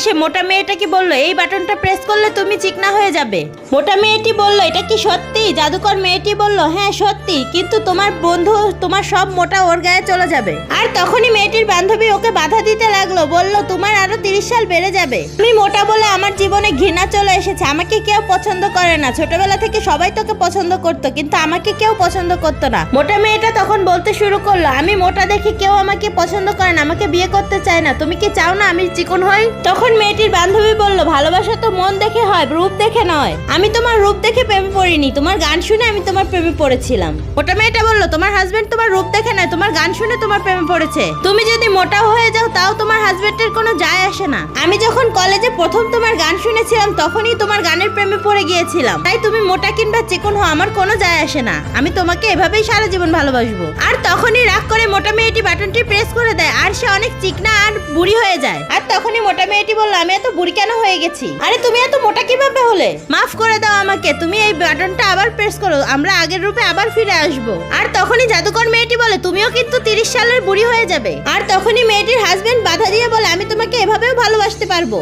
এসে মোটা মেয়েটাকে বলল? এই বাটনটা প্রেস করলে তুমি চিকনা হয়ে যাবে। মোটা মেয়েটি বলল, এটা কি সত্যি? জাদুকর মেয়েটি বলল হ্যাঁ সত্যি, কিন্তু তোমার বন্ধু, তোমার সব মোটা ওর গায়ে চলে যাবে। আর তখনই মেয়েটির বান্ধবী ওকে বাধা দিতে লাগল, বলল, তোমার আরও তিরিশ সাল বেড়ে যাবে। আমি মোটা বলে আমার জীবনে ঘৃণা চলে এসেছে, আমাকে কেউ পছন্দ করে না। ছোটবেলা থেকে সবাই তোকে পছন্দ করতো, কিন্তু আমাকে কেউ পছন্দ করতো না। মোটা মেয়েটা তখন বলতে শুরু করল, আমি মোটা দেখে কেউ আমাকে পছন্দ করে না, আমাকে বিয়ে করতে চায় না। তুমি কি চাও না আমি চিকন হই? তখন মেয়েটির বান্ধবী বলল, ভালোবাসা তো মন দেখে হয়, রূপ দেখে নয়। আমি তোমার রূপ দেখে প্রেমে পড়িনি। তোমার গান শুনে আমি তোমার প্রেমে পড়েছিলাম। ওটা মেয়েটা বলল তোমার হাজবেন্ড তোমার রূপ দেখে না তোমার গান শুনে তোমার প্রেমে পড়েছে। তুমি যদি মোটা হয়ে যাও তাও তোমার হাজবেন্ডের কোনো যায় আসে না। আমি যখন কলেজে প্রথম তোমার গান শুনেছিলাম তখনই তোমার গানের প্রেমে পড়ে গিয়েছিলাম। তাই তুমি মোটা কিংবা চিকন হও আমার কোনো যায় আসে না। আমি তোমাকে এভাবেই সারা জীবন ভালোবাসবো। আর তখনই রাগ করে মোটা মেয়েটি বাটনটি প্রেস করে দেয়, আর সে অনেক চিকনা আর বুড়ি হয়ে যায়। আর তখনই মোটা মেয়েটি বলল, আমি এত বুড়ি কেন হয়ে গেছি? আরে, তুমি এত মোটা কীভাবে হলে? মাফ করে দাও আমাকে, তুমি এই বাটনটা আবার প্রেস করো, আমরা আগের রূপে আবার ফিরে আসব। আর তখনই জাদুকর মেয়েটি বলে, তুমিও কিন্তু তিরিশ সালের বুড়ি হয়ে যাবে। আর তখনই মেয়েটির হাজবেন্ড বাধা দিয়ে বলে, আমি তোমাকে এভাবেও ভালোবাসতে পারব।